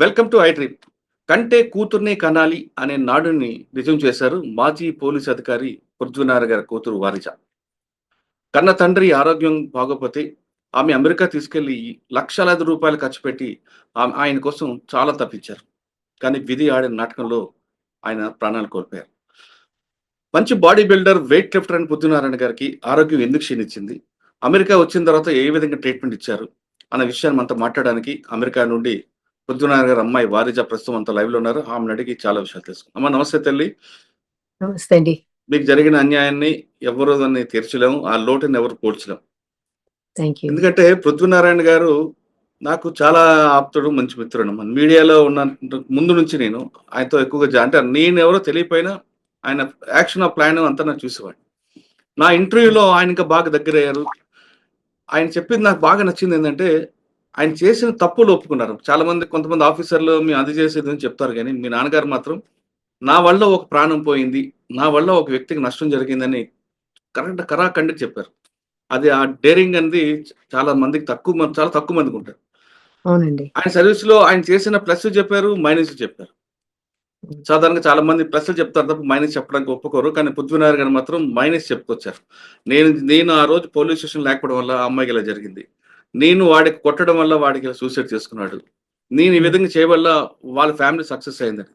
Welcome to iDream కంటే కూతుర్నే కనాలి అనే నాడుని నిజం చేశారు మాజీ పోలీస్ అధికారి పృథ్వీనారాయణ గారి కూతురు వారిజ. కన్న తండ్రి ఆరోగ్యం బాగోపోతే ఆమె అమెరికా తీసుకెళ్ళి లక్షలాది రూపాయలు ఖర్చు పెట్టి ఆమె ఆయన కోసం చాలా తప్పించారు. కానీ విధి ఆడిన నాటకంలో ఆయన ప్రాణాలు కోల్పోయారు. మంచి బాడీ బిల్డర్ వెయిట్ లిఫ్టర్ అని పృథ్వీనారాయణ గారికి ఆరోగ్యం ఎందుకు క్షీణించింది? అమెరికా వచ్చిన తర్వాత ఏ విధంగా ట్రీట్మెంట్ ఇచ్చారు? అన్న విషయాన్ని మనతో మాట్లాడడానికి అమెరికా నుండి పృథ్వీనారాయణ గారు అమ్మాయి వారిజ ప్రస్తుతం అంతా లైవ్లో ఉన్నారు. ఆమెను అడిగి చాలా విషయాలు తెలుసుకుందాం. అమ్మ నమస్తే తల్లి. నమస్తే అండి. మీకు జరిగిన అన్యాయాన్ని ఎవరు దాన్ని తీర్చలేము ఆ లోటుని ఎవరు పోడ్చలేము యూ ఎందుకంటే పృథ్వీనారాయణ గారు నాకు చాలా ఆప్తుడు మంచి మిత్రుడు మన మీడియాలో ఉన్న ముందు నుంచి నేను ఆయనతో ఎక్కువగా అంటే నేను ఎవరో తెలియపోయినా ఆయన యాక్షన్ ఆఫ్ ప్లాన్ అంతా నాకు చూసేవాడిని. నా ఇంటర్వ్యూలో ఆయన ఇంకా బాగా దగ్గర అయ్యారు ఆయన చెప్పింది నాకు బాగా నచ్చింది ఏంటంటే ఆయన చేసిన తప్పులు ఒప్పుకున్నారు. చాలా మంది కొంతమంది ఆఫీసర్లు మేము అది చేసేది అని చెప్తారు కానీ మీ నాన్నగారు మాత్రం నా వల్ల ఒక ప్రాణం పోయింది నా వల్ల ఒక వ్యక్తికి నష్టం జరిగిందని కరెక్ట్ కరాఖండికి చెప్పారు. అది ఆ డేరింగ్ అనేది చాలా మందికి తక్కువ చాలా తక్కువ మందికి ఉంటారు అవునండి. ఆయన సర్వీస్లో ఆయన చేసిన ప్లస్ చెప్పారు మైనస్ చెప్పారు. సాధారణంగా చాలా మంది ప్లస్ చెప్తారు తప్ప మైనస్ చెప్పడానికి ఒప్పుకోరు. కానీ పృథ్వీనారాయణ గారు మాత్రం మైనస్ చెప్పుకొచ్చారు. నేను నేను ఆ రోజు పోలీస్ స్టేషన్ లేకపోవడం వల్ల ఆ అమ్మాయికి ఇలా జరిగింది. నేను వాడికి కొట్టడం వల్ల వాడికి సూసైడ్ చేసుకున్నాడు. నేను ఈ విధంగా చేయవల్ల వాళ్ళ ఫ్యామిలీ సక్సెస్ అయిందని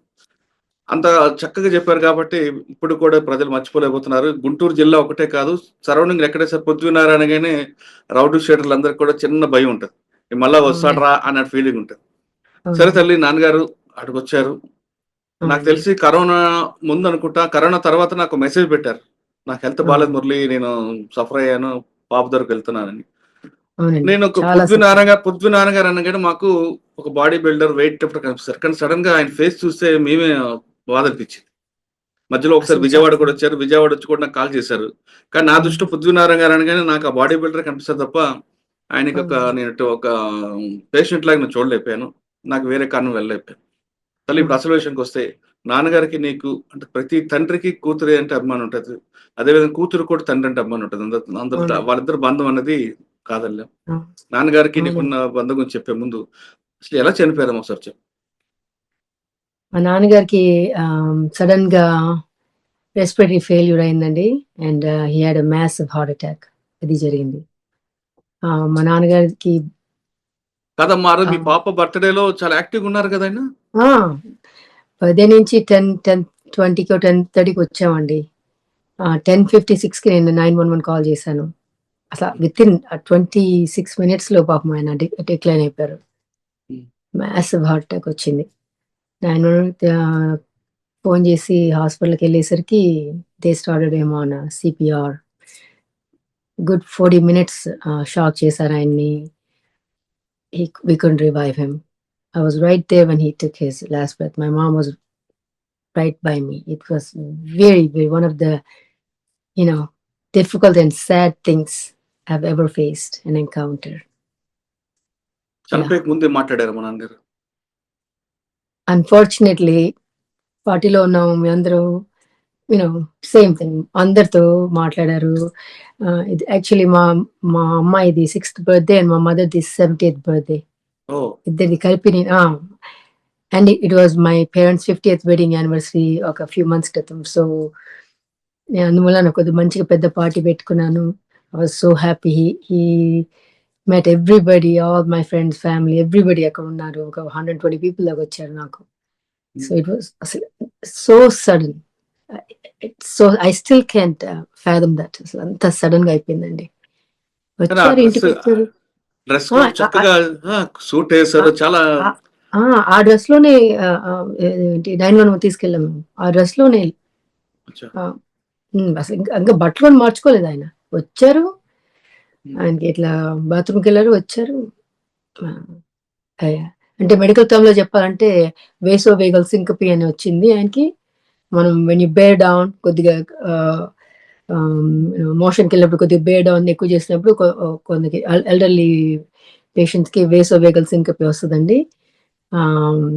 అంత చక్కగా చెప్పారు కాబట్టి ఇప్పుడు కూడా ప్రజలు మర్చిపోలేకపోతున్నారు. గుంటూరు జిల్లా ఒకటే కాదు సరౌండింగ్ ఎక్కడే సార్ పృథ్వీనారాయణగానే రౌడీ షేటర్లు అందరికి కూడా చిన్న భయం ఉంటుంది. మళ్ళా వస్తాడరా అన్న ఫీలింగ్ ఉంటుంది. సరే తల్లి నాన్నగారు అటుకు వచ్చారు నాకు తెలిసి కరోనా ముందు అనుకుంటా కరోనా తర్వాత నాకు మెసేజ్ పెట్టారు. నాకు హెల్త్ బాగాలేదు మురళి నేను సఫర్ అయ్యాను పాప దగ్గరకు వెళ్తున్నానని. నేను ఒక పృథ్వీనారాయణ గారు పృథ్వీనారాయణ గారు అనగానే మాకు ఒక బాడీ బిల్డర్ వెయిట్ లిఫ్టర్ కనిపిస్తారు. కానీ సడన్గా ఆయన ఫేస్ చూస్తే మేమే బాధ అనిపించింది. మధ్యలో ఒకసారి విజయవాడ కూడా వచ్చారు. విజయవాడ వచ్చి కూడా నాకు కాల్ చేశారు. కానీ నా దృష్టిలో పృథ్వీనారాయణ గారు అనగానే నాకు ఆ బాడీ బిల్డర్ కనిపిస్తారు తప్ప ఆయనకి ఒక నేను ఒక పేషెంట్ లాగా నేను చూడలేకపోయాను. నాకు వేరే కారణం వెళ్ళలేకపోయాను. తల్లి ఇప్పుడు అసలు విషయానికి వస్తే నాన్నగారికి నీకు అంటే ప్రతి తండ్రికి కూతురు అంటే అభిమానం ఉంటుంది. అదేవిధంగా కూతురు కూడా తండ్రి అంటే అభిమానం ఉంటుంది. అందరు. వాళ్ళిద్దరు బంధం అనేది కాదల్లే. నాన్నగారికి. నీకున్న బంధం గురించి చెప్పే ముందు అసలు ఎలా చనిపోయారు ఒకసారి చెప్పు. మా నాన్నగారికి సడన్గా రెస్పిరేటరీ ఫెయిల్యూర్ అయిందండి. And he had a massive heart attack. అది జరిగింది. మా నాన్నగారికి కదమ్మా మీ. పాప బర్త్డేలో చాలా యాక్టివ్ ఉన్నారు కదా పదే నుంచి టెన్ టెన్ ట్వంటీకి టెన్ థర్టీకి వచ్చామండి. టెన్ ఫిఫ్టీ సిక్స్కి నేను నైన్ వన్ వన్ కాల్ చేశాను. అసలు విత్ ఇన్ ట్వంటీ సిక్స్ మినిట్స్లో పాపం ఆయన డిక్లైన్ అయిపోయారు. మ్యాసివ్ హార్ట్ అటాక్ వచ్చింది వన్ ఫోన్ చేసి హాస్పిటల్కి వెళ్ళేసరికి దే స్టార్టెడ్ ఏమో అన్న CPR good forty minutes shock చేశారు ఆయన్ని we could revive him I was right there when he took his last breath. My mom was right by me. It was very, very one of the, you know, difficult and sad things I've ever faced and encountered. ముందే మాట్లాడారు మా నాన్నగారు. Unfortunately, పార్టీలో ఉన్నాం మీ అందరూ you know same thing అందరితో మాట్లాడారు. ఇది యాక్చువల్లీ మా మా అమ్మాయిది సిక్స్త్ బర్త్డే అండ్ మా మదర్ది సెవెంటీ ఎయిత్ బర్త్డే ఇద్దరిది కలిపి నేను and it was my parents fifty eighth wedding anniversary ఒక ఫ్యూ మంత్స్ క్రితం. సో నేను అందువల్ల కొద్దిగా మంచిగా పెద్ద పార్టీ పెట్టుకున్నాను. I was so happy he met everybody all my friends family everybody అక్కడ ఉన్నారు. ఒక హండ్రెడ్ ట్వంటీ పీపుల్ దాకా వచ్చారు నాకు. సో ఇట్ వాజ్ అసలు so sudden so I still can't fathom that అసలు అంత సడన్గా అయిపోయిందండి. ఆ వచ్చారు ఇంటికి dress- వచ్చారు డ్రెస్ ఆ, చక్కగా సూట్ వేసారు. చాలా ఆ, ఆ డ్రెస్లోనే నైన్ వన్ తీసుకెళ్ళాము. ఆ డ్రెస్లోనే అసలు ఇంకా బట్టలు మార్చుకోలేదు ఆయన. వచ్చారు. ఆయనకి ఇట్లా బాత్రూమ్కి వెళ్ళారు వచ్చారు. అంటే మెడికల్ టర్మ్లో చెప్పాలంటే వేసో వేగల్ సింకపి అని వచ్చింది ఆయనకి. మనం వెన్ యూ బేర్ డౌన్ కొద్దిగా మోషన్కి వెళ్ళినప్పుడు కొద్దిగా బేర్ డౌన్ ఎక్కువ చేసినప్పుడు కొందరికి ఎల్డర్లీ పేషెంట్స్కి వేసో వేగల్ సింకపి వస్తుందండి. ఆ,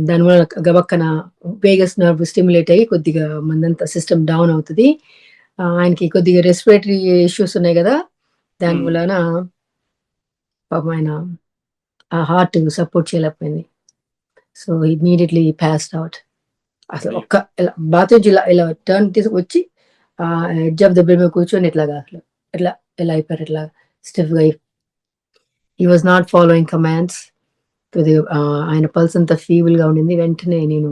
దానివల్ల గబక్కన వేగస్ నర్వ్ స్టిమ్యులేట్ అయ్యి కొద్దిగా మందంతా సిస్టమ్ డౌన్ అవుతుంది. ఆయనకి కొద్దిగా రెస్పిరేటరీ ఇష్యూస్ ఉన్నాయి కదా దాని. వలన పాపం ఆయన ఆ హార్ట్ సపోర్ట్ చేయలేకపోయింది. సో ఇమీడియట్లీ పాస్డ్ అవుట్ అసలు. ఒక్క ఇలా బాత్రూమ్ ఇలా ఇలా టర్న్ తీసుకొచ్చి ఆ ఎడ్జ్ ఆఫ్ ద బెడ్ మీద కూర్చొని ఇట్లాగా అసలు. ఇట్లా ఇలా అయిపోయారు ఇట్లా స్టిఫ్గా he was not following commands ఆయన పల్స్ అంతా ఫీబుల్గా ఉండింది. వెంటనే నేను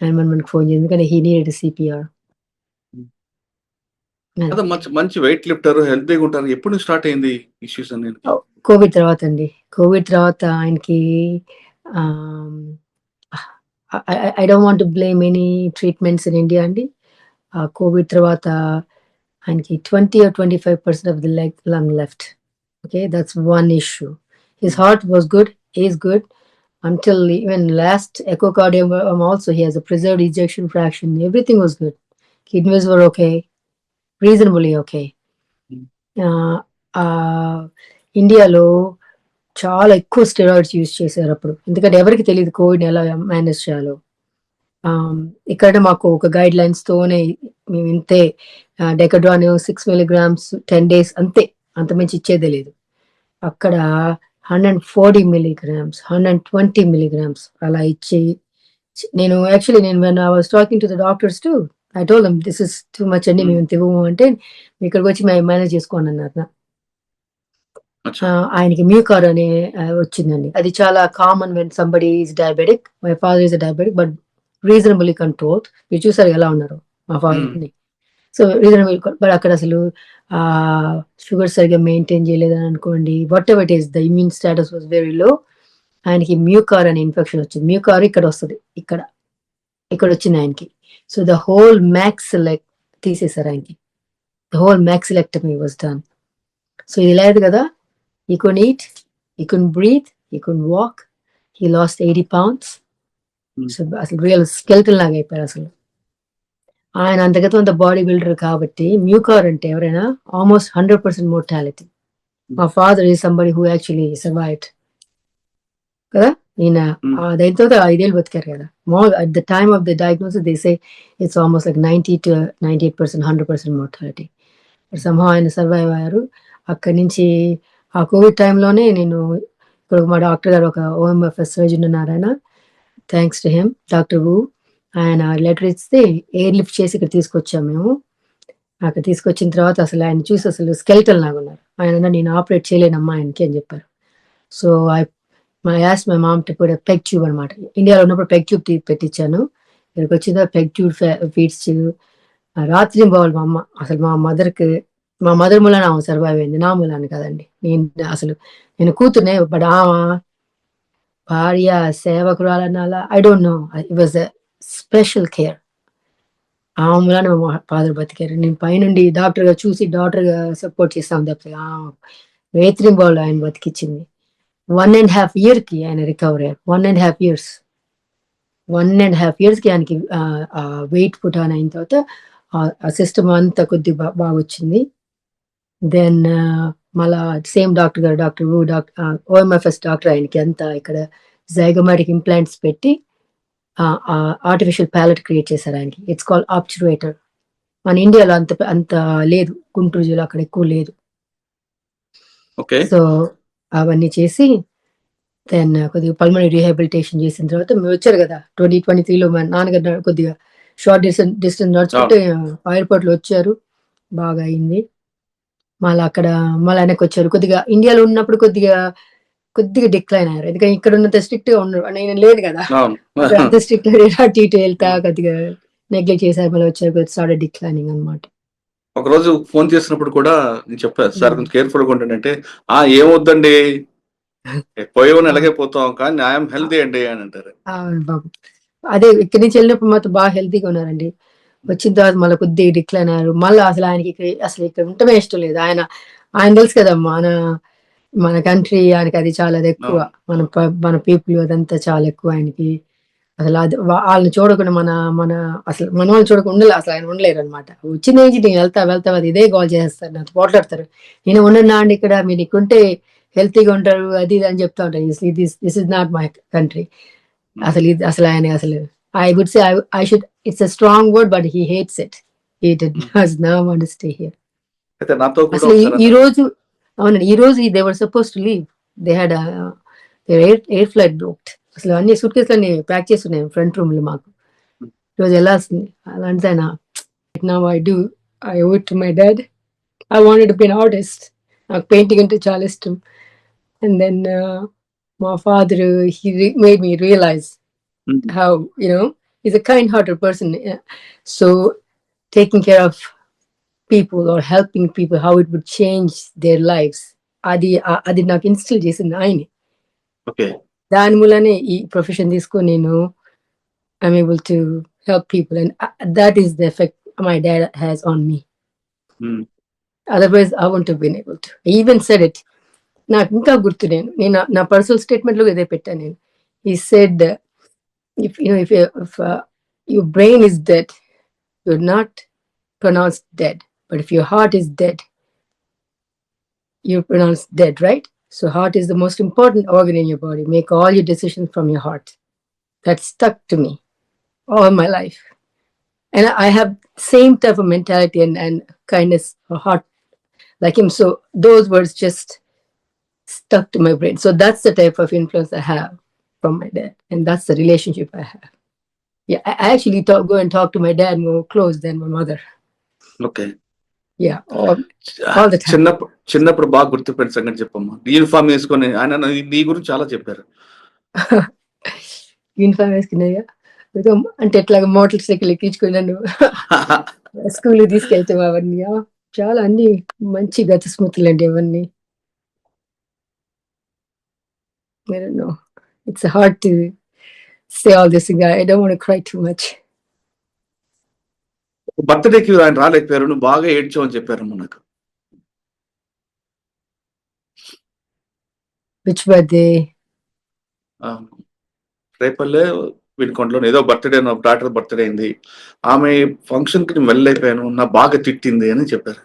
నైన్ వన్ వన్ ఫోన్ చేసింది కానీ హీ నీడెడ్ సిపిఆర్ అదే మంచి మంచి వెయిట్ లిఫ్టర్ హెల్తీగా ఉంటారు. ఎప్పుడు స్టార్ట్ అయింది ఇష్యూస్ అనేది కోవిడ్ తర్వాత అండి. కోవిడ్ తర్వాత ఆయనకి I don't want blame any treatments in India అండి. కోవిడ్ తర్వాత ఆయనకి twenty or twenty five percent of the leg lung left okay that's one issue his heart was good is good until even last echocardiogram also he has a preserved ejection fraction. Everything was good. Kidneys were okay. Reasonably okay Hmm. ఇండియాలో చాలా ఎక్కువ steroids use చేశారు అప్పుడు. ఎందుకంటే ఎవరికి తెలియదు Covid ఎలా manage చేయాలో. ఇక్కడ మాకు ఒక గైడ్ లైన్స్ తోనే మేము ఇంతే Decadron six milligrams ten days అంతే. అంత మించి ఇచ్చేదే లేదు. అక్కడ hundred forty milligrams hundred twenty milligrams అలా ఇచ్చి నేను యాక్చువల్లీ నేను when I was talking to the doctors to I told this is too much అండి మేము ఇంత ఇవ్వము అంటే "మీ ఇక్కడికి వచ్చి మేము మేనేజ్ చేసుకోండి అన్నారు. ఆయనకి మ్యూకార్ అనే వచ్చిందండి. అది చాలా common when somebody is diabetic my father is diabetic but reasonably control మీరు చూసారు ఎలా ఉన్నారు మా ఫాదర్ని. సో రీజనబుల్ బట్ అక్కడ అసలు షుగర్ సరిగ్గా మెయింటైన్ చేయలేదని అనుకోండి whatever it is the immune status was very low ఆయనకి మ్యూకార్ అనే ఇన్ఫెక్షన్ వచ్చింది. మ్యూకార్ ఇక్కడ వస్తుంది. ఇక్కడ. ఇక్కడ వచ్చింది ఆయనకి. సో ద హోల్ మ్యాక్స్ లెక్ తీసేశారు ఆయనకి. The whole maxillectomy was done so ఇది లేదు కదా? ఈ కున్ ఈట్ ఈ couldn't breathe he couldn't walk he lost eighty pounds. So అసలు రియల్ స్కెల్టన్ లాగా అయిపోయారు అసలు. ఆయన అంతగతం అంత బాడీ బిల్డర్ కాబట్టి మ్యూకార్ అంటే ఎవరైనా ఆల్మోస్ట్ హండ్రెడ్ పర్సెంట్ మోర్టాలిటీ మా father is somebody who actually survived కదా? ఈయన దాని తర్వాత ఐదేళ్ళు బతికారు కదా more at the time of the diagnosis they say it's almost like ninety to ninety eight percent hundred percent mortality సంహా ఆయన సర్వైవ్ అయ్యారు. అక్కడి నుంచి ఆ కోవిడ్ టైంలోనే నేను ఇప్పుడు మా డాక్టర్ గారు ఒక ఓఎంఎఫ్ఎస్ సర్జన్ ఉన్నారు ఆయన థ్యాంక్స్ టు హిమ్ డాక్టర్ వు ఆయన లెటర్ ఇస్తే ఎయిర్ లిఫ్ట్ చేసి ఇక్కడ తీసుకొచ్చాం మేము. అక్కడ తీసుకొచ్చిన తర్వాత అసలు ఆయన చూసి అసలు స్కెల్టల్ లాగా ఉన్నారు. ఆయన నేను ఆపరేట్ చేయలేనమ్మా ఆయనకి అని చెప్పారు. So I my as my mom too కూడా పెగ్ ట్యూబ్ అనమాట ఇండియాలో ఉన్నప్పుడు పెగ్ ట్యూబ్ పెట్టించాను ఇక్కడికి వచ్చిన పెగ్ ట్యూబ్ ఫీడ్స్ రాత్రి పోవాలి మా అమ్మ అసలు మా మదర్కి మా మదర్ మూల నా సర్వైవ్ అయింది నా మూలాన్ని కదండి నేను అసలు నేను కూతురునే బట్ ఆమె భార్య సేవకురాలన్నాలా I don't know it was a special care ఆ మూలాన్ని మా ఫాదర్ బతికారు నేను పైనుండి డాక్టర్గా చూసి డాక్టర్గా సపోర్ట్ చేస్తాను తప్పితే వేత్రి బాల్ ఆయన బతికిచ్చింది వన్ అండ్ హాఫ్ ఇయర్కి ఆయన రికవర్ అయ్యారు. One and half years one and half ఇయర్స్కి ఆయనకి వెయిట్ పుట్ ఆన్ అయిన తర్వాత ఆ సిస్టమ్ అంతా కొద్ది బాగా వచ్చింది దెన్ మళ్ళా సేమ్ డాక్టర్ గారు డాక్టర్ డాక్టర్ ఓఎంఎఫ్ఎస్ డాక్టర్ ఆయనకి అంతా ఇక్కడ జైగమాటిక్ ఇంప్లాంట్స్ పెట్టి ఆర్టిఫిషియల్ ప్యాలెట్ క్రియేట్ చేశారు ఆయనకి. ఇట్స్ కాల్ ఆప్చురేటర్ మన ఇండియాలో అంత అంత లేదు. గుంటూరు జిల్లా అక్కడ ఎక్కువ లేదు. సో అవన్నీ చేసి దెన్ కొద్దిగా పల్మనీ రీహాబిలిటేషన్ చేసిన తర్వాత మీరు వచ్చారు కదా ట్వంటీ ట్వంటీ త్రీలో మా నాన్నగారు కొద్దిగా షార్ట్ డిస్టెన్స్ డిస్టెన్స్ నడుచుకుంటే ఎయిర్పోర్ట్లో వచ్చారు బాగా అయింది. మళ్ళీ అక్కడ మళ్ళీ వెనక్కి వచ్చారు. కొద్దిగా ఇండియాలో ఉన్నప్పుడు కొద్దిగా కొద్దిగా డిక్లైన్ అయ్యారు. ఎందుకంటే ఇక్కడ ఉన్నంత స్ట్రిక్ట్గా ఉన్నారు. నేను లేదు కదా. అంత స్ట్రిక్ట్ అటు ఇటు వెళ్తా కొద్దిగా నెగ్లెక్ట్ చేశారు మళ్ళీ వచ్చారు కొద్దిగా స్టార్ట్ డిక్లైనింగ్ అనమాట ఒక రోజు ఫోన్ చేసినప్పుడు కూడా నేను చెప్పాను సార్ కొంచెం కేర్ఫుల్గా ఉండండి అంటే ఆ ఏమొద్దండి? పోయేవని ఎలాగే పోతాం కానీ ఐఎమ్ హెల్తీ అండి అని అంటారు. బాబు. అదే ఇక్కడి నుంచి వెళ్ళినప్పుడు మాత్రం బాగా హెల్తీగా ఉన్నారండి. వచ్చిన తర్వాత మళ్ళీ కొద్దిగా డిక్లైన్ అయ్యారు మళ్ళీ అసలు ఆయనకి ఇక్కడ అసలు ఇక్కడ ఉండటమే ఇష్టం లేదు. ఆయన ఆయన తెలుసు కదా మన మన కంట్రీ ఆయనకి అది చాలా అది ఎక్కువ మన మన పీపుల్ అదంతా చాలా ఎక్కువ ఆయనకి. అసలు అది వాళ్ళని చూడకుండా మన మన అసలు మన వాళ్ళని చూడకుండా ఉండలే అసలు ఆయన ఉండలేరు అనమాట వచ్చిన ఏజ్ నేను వెళ్తా వెళ్తా అది ఇదే కాల్ చేస్తారు నాకు పోట్లాడతారు. నేను ఉండన్నా అండి ఇక్కడ మీరు ఇక్కడ ఉంటే హెల్తీగా ఉంటారు అది ఇది అని చెప్తా ఉంటాను this this is not my country అసలు ఇది అసలు ఆయన అసలు I would say I should it's a strong word but he hates it he does no want to stay here నాతో అసలు ఈ రోజు అవునండి ఈ రోజు they were suppose to leave they had air air flight booked అసలు అన్ని suit కేసులు ప్యాక్ చేసి ఉన్నాయి ఫ్రంట్ రూమ్లో మాకు. ఈ రోజు వెళ్ళాల్సింది అలాంటి ఆయన నా I do I owe to my dad I wanted be an artist నాకు పెయింటింగ్ అంటే చాలా ఇష్టం. అండ్ దెన్ మా father he made me realize Mm. how you know he's a kind-hearted person. Yeah. so taking care of people or helping people how it would change their lives అది ఆ- అది నాకు instil చేసింది ఆయన. Okay దాని మూలనే ఈ profession తీసుకొని నేను I'm able to help people and that is the effect my dad has on me Hmm. Otherwise I want been able to even said it నాకు ఇంకా గుర్తు నేను. నేను నా- నా పర్సనల్ స్టేట్మెంట్లో ఇదే పెట్టాను నేను. He said if you if if your brain is dead you're not pronounced dead. But if your heart is dead you're pronounced dead right? So heart is the most important organ in your body. Make all your decisions from your heart. That stuck to me all my life. And i have same type of mentality and, and kindness or heart. Like him. So those words just stuck to my brain. So that's the type of influence i have from my dad. And that's the relationship i have. Yeah i actually talk, go and talk to my dad more close than my mother. Okay time. చిన్నప్పుడు చిన్నప్పుడు బాగా గుర్తుపెట్టిన సంగతి చెప్పమ్మా. Uniform వేసుకొని ఆయన నీ- గురించి చాలా చెప్పారు. యూనిఫామ్ వేసుకున్నాయా? అంటే ఎట్లాగా మోటార్ సైకిల్ ఎక్కించుకుని నన్ను స్కూల్ తీసుకెళ్తాం అవన్నీ? చాలా అన్ని మంచి గత స్మృతులు అండి అవన్నీ. No it's hard to say all this I don't want cry too much బర్త్డేకి ఆయన రాలేకపోయారు నువ్వు బాగా ఏడ్చావు అని చెప్పారమ్మా నాకు. విచ్ బర్త్డే ఆ, రేపల్లే ఏదో బర్త్డే నా డాక్టర్ బర్త్డే అయింది. ఆమె ఫంక్షన్కి నేను వెళ్ళైపోయాను నా బాగా తిట్టింది అని చెప్పారు.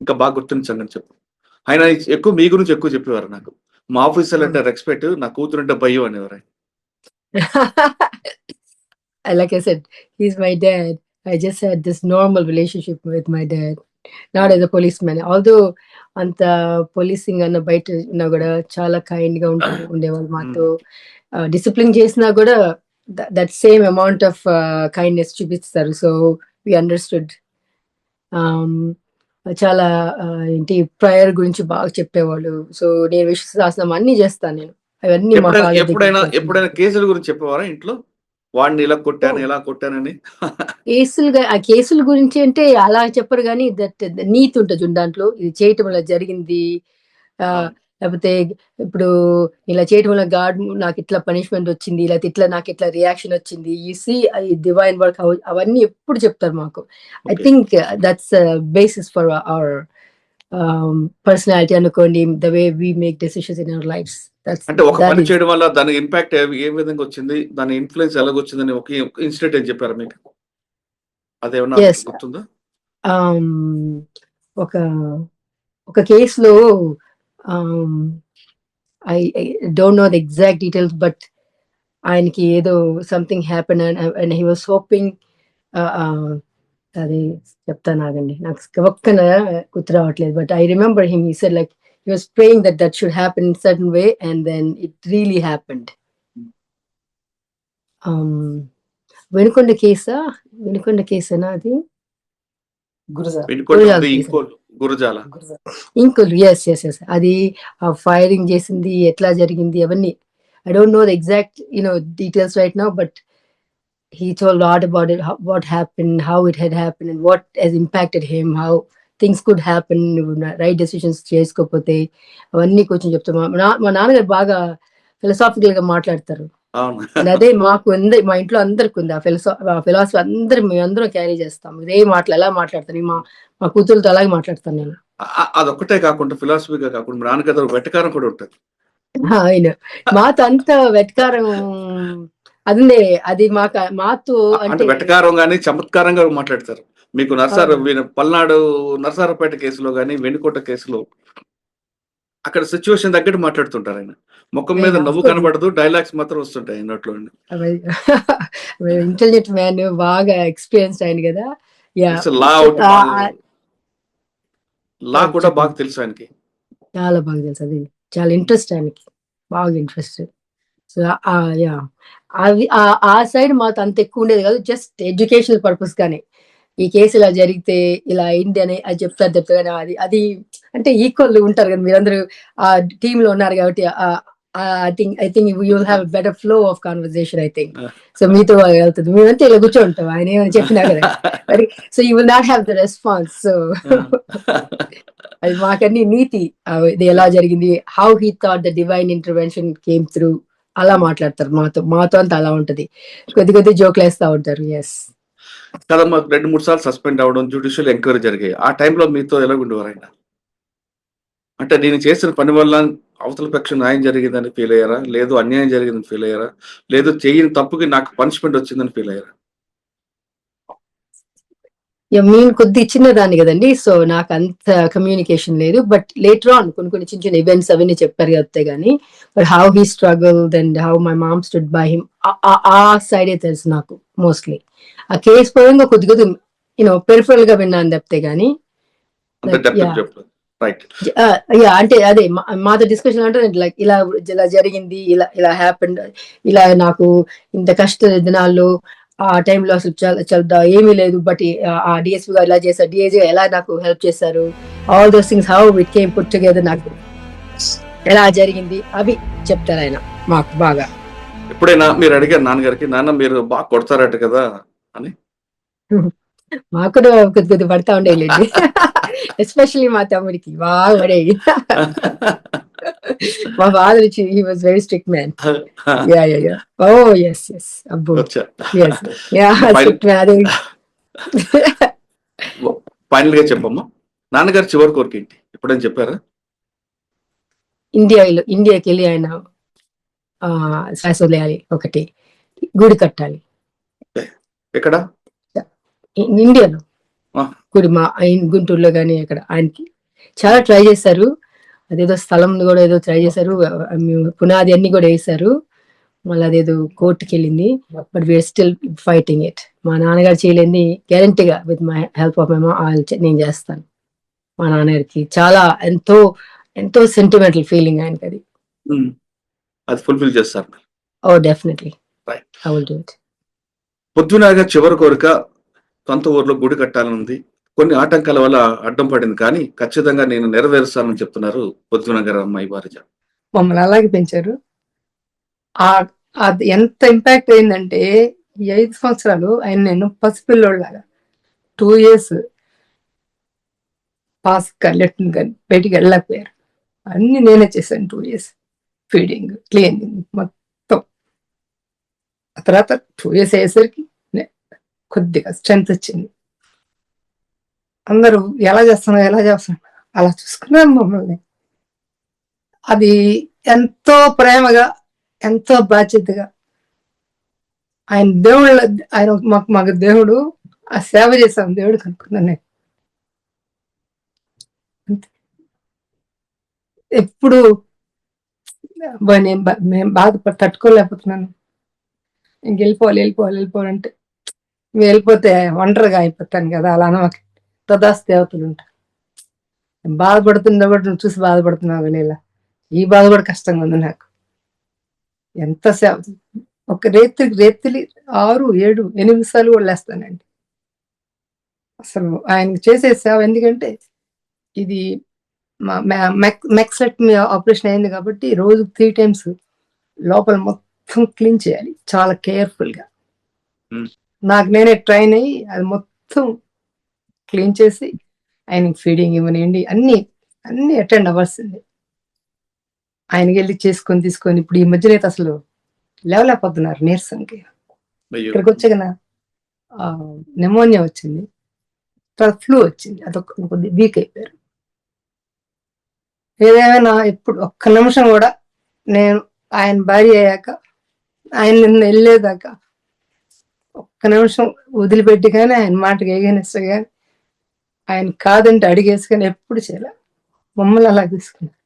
ఇంకా బాగా గుర్తున్న సంగతి చెప్పు. ఆయన ఎక్కువ మీ గురించి ఎక్కువ చెప్పేవారు నాకు. మా ఆఫీసర్ అంటే రెస్పెక్ట్ నా కూతురు అంటే భయం అనేవారు ఆయన. like I said, he's my dad. I just had this normal relationship with my dad, not as a policeman. Although అంత పోలీసింగ్ అన్న బయట ఉన్నా కూడా చాలా కైండ్గా ఉంటూ ఉండేవాళ్ళు మాతో. డిసిప్లిన్ చేసినా కూడా that same amount of kindness చూపిస్తారు. సో వి అండర్స్టూడ్ Um, చాలా uh, ఏంటి ప్రయర్ గురించి బాగా చెప్పేవాళ్ళు. సో నేను విశ్వాసం అన్ని చేస్తాను నేను. అవన్నీ ఎప్పుడైనా ఎప్పుడైనా కేసుల గురించి చెప్పేవారా ఇంట్లో? వాడిని ఇలా కొట్టాను ఇలా కొట్టానని? కేసులు ఆ కేసుల గురించి అంటే అలా చెప్పరు కానీ దట్ నీతి ఉంటుంది దాంట్లో. ఇది చేయటం వల్ల జరిగింది. ఆ, లేకపోతే ఇప్పుడు ఇలా చేయటం వల్ల గాడ్ నాకు ఇట్లా పనిష్మెంట్ వచ్చింది లేకపోతే ఇట్లా నాకు ఇట్లా రియాక్షన్ వచ్చింది. ఈ సి డివైన్ వర్క్ అవన్నీ ఎప్పుడు చెప్తారు మాకు. I. Think that's basis for our personality అనుకోండి the way we make decisions in our lifes అంటే ఒక పని చేయడం వల్ల దాని ఇంపాక్ట్ ఏ విధంగా వచ్చింది దాని ఇన్ఫ్లుయెన్స్ ఎలాగొచ్చిందని ఒక ఇన్సిడెంట్ ఏం చెప్పారు మీకు అదేమన్నా. గుర్తుందా um, ఒక ఒక కేసులో I don't know the exact details but ఆయనకి ఏదో something happen and he was hoping అది చెప్తాను ఆగండి. నాకు ఒక్కన గుర్తు రావట్లేదు. But I remember him he said like he was praying that that should happen in certain way and then it really happened Venukonda కేసా? వెనుకొండ కేసేనా అది? గురజాల. ఇంకోళ్ళు ఎస్ ఎస్ ఎస్ అది ఫైరింగ్ చేసింది ఎట్లా జరిగింది అవన్నీ. I don't know the exact you know details right now but he told lot about it what happen how it had happen and what he's impacted him how things could happen నువ్వు right decisions చేసుకోకపోతే అవన్నీ కొంచెం చెప్తాం మా నాన్నగారు బాగా ఫిలసాఫికల్గా మాట్లాడతారు. And అదే మాకు అందరి మా ఇంట్లో అందరికి ఉంది. ఆ ఫిలసా ఫిలాసఫీ అందరు మేము అందరం క్యారీ చేస్తాం. ఇదే మాటలు ఎలా మాట్లాడతాను మా మా కూతురుతో అలాగే మాట్లాడతాను నేను. అదొక్కటే కాకుండా ఫిలాసఫీగా కాకుండా నాన్నగారు వెటకారం కూడా ఉంటుంది. ఆయన మాతో అంత వెటకారం అదే అది మాకు మాతో అంటే వెటకారం గానీ చమత్కారంగా మాట్లాడతారు. మీకు నర్సార పల్నాడు నర్సారపేట కేసులో గానీ వెనుకోట కేసులో అక్కడ సిచ్యువేషన్ తగ్గట్టు మాట్లాడుతుంటారు ఆయన. ముఖం మీద నవ్వు. కనబడదు డైలాగ్స్ మాత్రం వస్తుంటాయి ఆయన నోట్లో ఇంటెలిజెంట్ మ్యాన్ బాగా ఎక్స్పీరియన్స్ అయింది కదా. లా లా కూడా. బాగా తెలుసు ఆయనకి. చాలా బాగా తెలుసు అది చాలా ఇంట్రెస్ట్ ఆయనకి. బాగా ఇంట్రెస్ట్ సో యా. అవి ఆ- సైడ్ మాకు అంత ఎక్కువ ఉండేది కాదు జస్ట్ ఎడ్యుకేషనల్ పర్పస్ గానే. ఈ కేసు ఇలా జరిగితే ఇలా అయింది అని అది చెప్తారు చెప్తారు అది అది అంటే ఈక్వల్ ఉంటారు కదా మీరందరూ ఆ టీమ్లో ఉన్నారు కాబట్టి I think I think you will have better flow of conversation I think so మీతో వెళ్తుంది. మేమంతా ఇలా కూర్చోంటాం ఆయన ఏమైనా చెప్పినా కదా. So you will not have the response so అది మాకన్నీ నీతి. ఇది ఎలా జరిగింది how he thought the divine intervention came through అలా మాట్లాడతారు. మాతో మాతో అంతా అలా ఉంటది. కొద్ది కొద్ది జోక్లు వేస్తా ఉంటారు. ఎస్ కదా మాకు రెండు మూడు సార్లు సస్పెండ్ అవ్వడం జ్యుడిషియల్ ఎంక్వైరీ జరిగాయి. ఆ టైంలో మీతో ఎలా ఉండేవారు ఆయన అంటే నేను చేసిన పని వల్ల అవతల పక్షం న్యాయం జరిగిందని ఫీల్ అయ్యారా? లేదు అన్యాయం జరిగిందని ఫీల్ అయ్యారా? లేదు చేయని తప్పుకి నాకు పనిష్మెంట్ వచ్చిందని ఫీల్ అయ్యారా? నేను కొద్ది చిన్నదాన్ని కదండి. సో నాకు అంత కమ్యూనికేషన్ లేదు. బట్ లేటర్ ఆన్ కొన్ని కొన్ని చిన్న చిన్న ఈవెంట్స్ అవన్నీ చెప్పారు కదా కానీ but how he struggle and how my mom stood by him ఆ సైడే తెలుసు నాకు మోస్ట్లీ ఆ కేసు పరంగా కొద్ది కొద్ది యూనో పెరిఫరల్గా విన్నాను తప్పితే గానీ యా అంటే అదే మాతో డిస్కషన్ అంటే లైక్ ఇలా ఇలా జరిగింది ఇలా ఇలా హ్యాపెండ్ ఇలా నాకు ఇంత కష్ట దినాల్లో ఆ టైంలో అసలు చాలా చాలా ఏమీ లేదు. బట్ ఆ డిఎస్పీ గారు ఇలా చేశారు? డిఏజీ ఎలా నాకు హెల్ప్ చేశారు? All those things how it came put together నాకు ఎలా జరిగింది? అవి చెప్తారు ఆయన మాకు బాగా. ఎప్పుడైనా మీరు అడిగారు నాన్నగారికి నాన్న మీరు బాగా కొడతారట కదా మాకు కూడా కొద్ది కొద్ది పడతా ఉండేది ఎస్పెషల్లీ మా తమ్ముడికి బాగా పడేవి. మా father he was very strict man yeah yeah yeah oh yes yes అబ్బో. Yes yeah. స్ట్రిక్ట్ మ్యాన్ ఫైనల్గా చెప్పమ్మా. నాన్నగారు చివరి కోరిక ఏంటి? ఎప్పుడైనా చెప్పారా? ఇండియాలో ఇండియాకి వెళ్ళి ఆయన శ్వాస వదిలేయాలి ఒకటి. గుడి కట్టాలి. ఎక్కడ? ఇండియాలో. గుడి మా గుంటూరులో కానీ అక్కడ ఆయనకి. చాలా ట్రై చేశారు. అదేదో స్థలం కూడా ఏదో ట్రై చేశారు. పునాది అన్ని కూడా వేశారు. మళ్ళీ అదేదో కోర్టుకి వెళ్ళింది. But we are still fighting it మా నాన్నగారు చేయలేంది గ్యారంటీగా with my help of my మా నేను చేస్తాను. మా నాన్నగారికి చాలా ఎంతో ఎంతో సెంటిమెంటల్ ఫీలింగ్ ఆయనకి అది. ఉమ్. అది ఫుల్ఫిల్ చేస్తారు ఓ definitely. I will do it పొద్దునాగా చివరి కోరిక సొంత ఊర్లో గుడి కట్టాలని ఉంది. కొన్ని ఆటంకాల వల్ల అడ్డం పడింది. కానీ ఖచ్చితంగా నేను నెరవేరుస్తానని చెప్తున్నారు పొద్దున అమ్మాయి భార్య. మమ్మల్ని అలాగే పెంచారు. అది ఎంత ఇంపాక్ట్ అయిందంటే ఈ ఐదు సంవత్సరాలు ఆయన నేను పసిపిల్లోళ్ళలాగా. టూ ఇయర్స్ పాస్ లెట్టిన కానీ బయటికి వెళ్ళకపోయారు అన్ని నేనే చేశాను టూ ఇయర్స్ ఫీడింగ్ క్లీనింగ్ మొత్తం. ఆ తర్వాత టూ ఇయర్స్ అయ్యేసరికి నే- కొద్దిగా స్ట్రెంత్ వచ్చింది. అందరూ ఎలా చేస్తున్నావు ఎలా చేస్తున్నావు అలా చూసుకున్నాను మమ్మల్ని. అది ఎంతో ప్రేమగా ఎంతో బాధ్యతగా ఆయన దేవుళ్ళ ఆయన మాకు మాకు దేవుడు ఆ సేవ చేశాను దేవుడు కనుక్కున్నాను నేను. ఎప్పుడు మేము నేను బా- నేను బాధ తట్టుకోలేకపోతున్నాను. ఇంక వెళ్ళిపోవాలి వెళ్ళిపోవాలి వెళ్ళిపోవాలంటే వెళ్ళిపోతే ఒంటరిగా అయిపోతాను కదా అలా మాకు తదాస్ దేవతలు ఉంటారు బాధపడుతున్నా కూడా చూసి బాధపడుతున్నావు ఇలా ఈ బాధ కూడా కష్టంగా ఉంది నాకు. ఎంత సేవ ఒక రేత్రి రేత్రి ఆరు ఏడు ఎనిమిది సార్లు కూడా లేస్తానండి. అసలు ఆయన చేసే సేవ ఎందుకంటే ఇది మెక్సెట్ ఆపరేషన్ అయింది కాబట్టి రోజు త్రీ టైమ్స్ లోపల మొత్తం క్లీన్ చేయాలి. చాలా కేర్ఫుల్గా Hmm. నాకు నేనే ట్రైన్ అయ్యి అది మొత్తం క్లీన్ చేసి ఆయనకి ఫీడింగ్ ఇవ్వనివ్వండి అన్ని అన్ని అటెండ్ అవ్వాల్సింది. ఆయనకి వెళ్ళి చేసుకొని తీసుకొని ఇప్పుడు ఈ మధ్యన అయితే అసలు లేవలేకపోతున్నారు నీరసంకి. అయ్యో. ఇక్కడికి వచ్చాక నెమోనియా వచ్చింది. తర్వాత ఫ్లూ వచ్చింది. అదొక కొద్ది వీక్ అయిపోయారు. ఏదేమైనా ఎప్పుడు ఒక్క నిమిషం కూడా నేను ఆయన భార్య అయ్యాక ఆయన నిన్న వెళ్ళేదాకా ఒక్క నిమిషం వదిలిపెట్టి కానీ ఆయన మాటకి ఏగనిస్తా కానీ ఆయన కాదంటే అడిగేసి కానీ ఎప్పుడు చేయలే? మమ్మల్ని అలా తీసుకున్నారు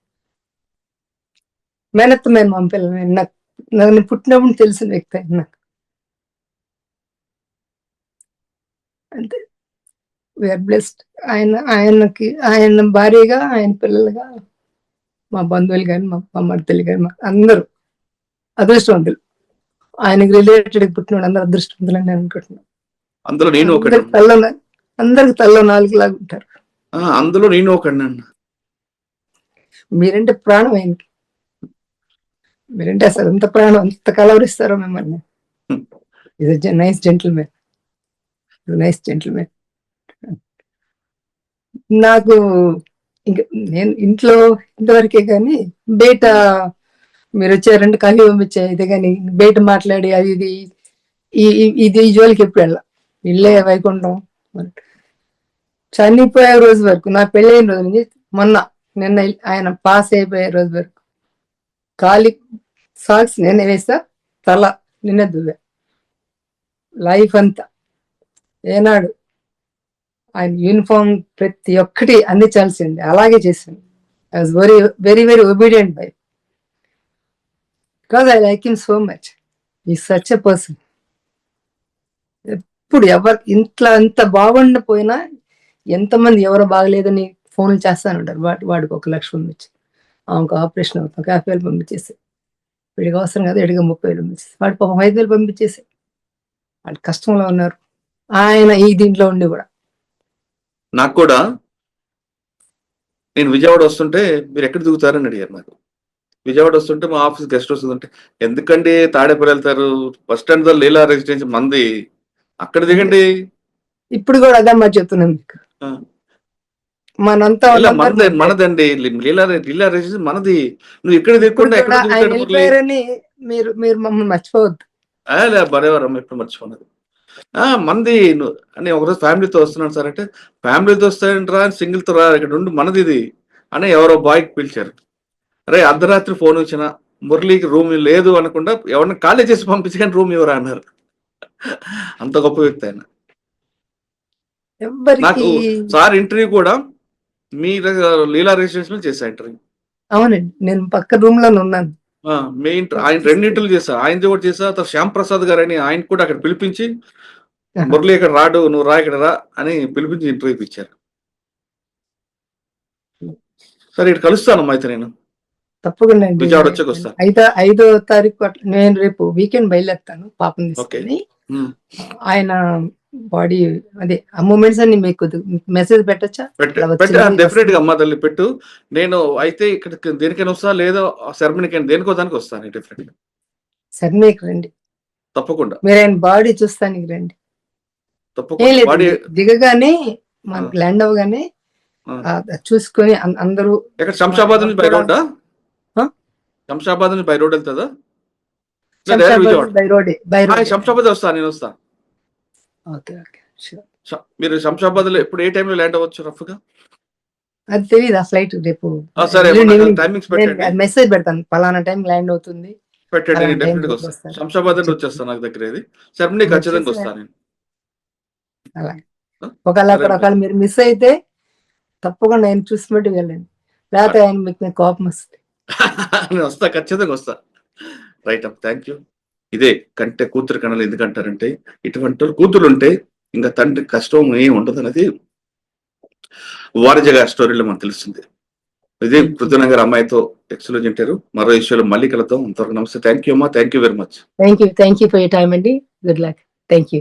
మేనత్తమైన మా పిల్లలు నాకు నన్ను పుట్టినప్పుడు తెలిసిన వ్యక్తి ఆయన నాకు. అంతే. వీఆర్ బ్లెస్డ్ ఆయన ఆయనకి ఆయన భార్యగా ఆయన పిల్లలుగా మా బంధువులు కానీ మా మా మర్దలు కానీ మా అందరూ అదృష్టవంతులు. ఆయనకి రిలేటెడ్ పుట్టిన అందరూ అదృష్టవంతులు అని నేను అనుకుంటున్నాను. అందులో నేను ఒకటి అందరికి తల్లో నాలుగు లాగా ఉంటారు. ఆ, అందులో నేను ఒకటి అన్న. మీరంటే ప్రాణం ఆయనకి. మీరంటే అసలు ఎంత ప్రాణం అంత కలవరిస్తారో మిమ్మల్ని. ఇది నైస్ జెంటిల్మెన్ నైస్ జెంటిల్మెన్ నాకు ఇంకా నేను ఇంట్లో ఇంతవరకే కానీ బయట మీరు వచ్చారంటే కాఫీ పంపించే ఇది కానీ బయట మాట్లాడి అది ఇది ఈ- ఈ జోలికి ఎప్పుడు వెళ్ళా? ఇల్లే వైకుంఠం. చనిపోయే రోజు వరకు నా పెళ్ళైన రోజు నుంచి మొన్న నిన్న ఆయన పాస్ అయిపోయే రోజు వరకు కాలి సాక్స్ నిన్న వేస్తా తల నిన్న దువ్వా. లైఫ్ అంతా. ఏనాడు ఆయన యూనిఫామ్ ప్రతి ఒక్కటి అందించాల్సింది అలాగే చేశాను. I was very very very obedient by because I like him so much he such a person ఎప్పుడు ఎవరు ఇంట్లో అంత బాగుండిపోయినా ఎంతమంది ఎవరో బాగలేదని ఫోన్లు చేస్తాను ఉంటారు. వాటి వాడికి ఒక లక్ష పంపించి ఆమెకు ఆపరేషన్ అవుతాం యాభై వేలు పంపించేసి. వీడికి అవసరం కదా ఎడిగా ముప్పై వేలు పంపించేసి. వాడి పాపం ఐదు వేలు పంపించేసి. వాళ్ళు కష్టంలో ఉన్నారు. ఆయన ఈ దీంట్లో ఉండి కూడా. నాకు కూడా నేను విజయవాడ వస్తుంటే మీరు ఎక్కడ దిగుతారని అడిగారు నాకు. విజయవాడ వస్తుంటే మా ఆఫీస్ గెస్ట్ హౌస్ ఉంటే ఎందుకండి తాడేపల్లి వెళ్తారు? బస్ స్టాండ్ లీలా రెసిడెన్సీ మంది. అక్కడ దిగండి. ఇప్పుడు కూడా అదే మాట చెప్తున్నాను మీకు. మనంతా మనది మనదండి. లీలా లీలా రెసిడెన్సీ మనది. నువ్వు ఇక్కడ దిగకుండా ఎక్కడ మీరు మీరు మమ్మల్ని మర్చిపోవద్దు. ఆ, లే బరేవారం ఎప్పుడు మంది ను- అని ఒకరోజు ఫ్యామిలీతో వస్తున్నాను సార్ అంటే ఫ్యామిలీతో వస్తాయంటే రా సింగిల్తో రా ఇక్కడ ఉండి మనది ఇది అని ఎవరో బాయ్కి పిలిచారు. రే అర్ధరాత్రి ఫోన్ వచ్చిన మురళికి రూమ్ లేదు అనకుండా ఎవరిని ఖాళీ చేసి పంపించి కానీ రూమ్ ఎవరు అన్నారు. అంత గొప్ప వ్యక్తి ఆయన. నాకు సార్ ఇంటర్వ్యూ కూడా మీ లీలా రిజిస్ట్రేషన్ చేశా ఇంటర్వ్యూ. అవునండి నేను పక్క రూమ్లో ఉన్నాను మీ ఇంటర్ ఆయన రెండింటిలు చేశా ఆయనది కూడా చేశా తర్వాత శ్యామ్ ప్రసాద్ గారు అని ఆయన కూడా అక్కడ పిలిపించి మురళి ఇక్కడ రాడు నువ్వు రా ఇక్కడ రా అని పిలిపించి ఇంటర్వ్యూ ఇచ్చారు సరే ఇక్కడ కలుస్తాను అయితే నేను. తప్పకుండా. విజయవాడ వచ్చాక వస్తా. ఐదో ఐదో తారీఖు నేను రేపు వీకెండ్ బయలుదేరుతాను పాపం తీసుకొని. ఉమ్. ఆయన బాడీ అదే ఆ మూమెంట్స్ అన్ని మీకు మెసేజ్ పెట్టచ్చా? డెఫినెట్గా అమ్మ తల్లి పెట్టు. నేను అయితే ఇక్కడ దేనికైనా వస్తా లేదా సెరమనీకైనా దేనికో దానికి వస్తాను డెఫినెట్గా సర్నేకి రండి. తప్పకుండా. మీరు ఆయన బాడీ చూస్తానికి రండి. తప్పకుండా. దిగగానే మనకు ల్యాండ్ అవ్వగానే చూసుకొని అందరూ ఎక్కడ శంషాబాద్ నుంచి బై రోడ్డా? ఆ? శంషాబాద్ నుంచి బై రోడ్ వెళ్తుందా? By road by road. Shamshabad వస్తా నేను వస్తా. ఓకే ఓకే మీరు శంషాబాద్లో ఎప్పుడు ఏ టైంలో ల్యాండ్ అవ్వచ్చు రఫ్గా? అది తెలియదు ఆ ఫ్లైట్ రేపు. సరే టైమింగ్స్ పెట్టండి. మెసేజ్ పెడతాను పలానా టైం ల్యాండ్ అవుతుంది. పెట్టండి నేను డెఫినెట్గా టైంకి వస్తాను. శంషాబాద్ వచ్చేస్తాను నాకు దగ్గర ఇది. సెరమనీ ఖచ్చితంగా వస్తాను నేను. ఒకవేళ అక్కడ సరే. ఒకవేళ మీరు. మిస్ అయితే తప్పకుండా ఆయన చూసినట్టు వెళ్ళండి. లేకపోతే ఆయన మీకు కోపం వస్తుంది. వస్తా ఖచ్చితంగా వస్తా. రైట్ అప్ థ్యాంక్ యూ ఇదే కంటే కూతురు కణాలు ఎందుకంటారంటే ఇటువంటి కూతురు ఉంటే ఇంకా తండ్రి కష్టం ఏం ఉండదు అనేది వారజగా స్టోరీలో మనకు తెలుస్తుంది. ఇదే పృథ్వీనగర్ అమ్మాయితో టెక్స్ట్ తింటారు. మరో విషయంలో మళ్ళీ కలుద్దాం. అంతవరకు నమస్తే. థ్యాంక్ యూ అమ్మా. Thank you very much. Thank you thank you for you time అండి. Good luck thank you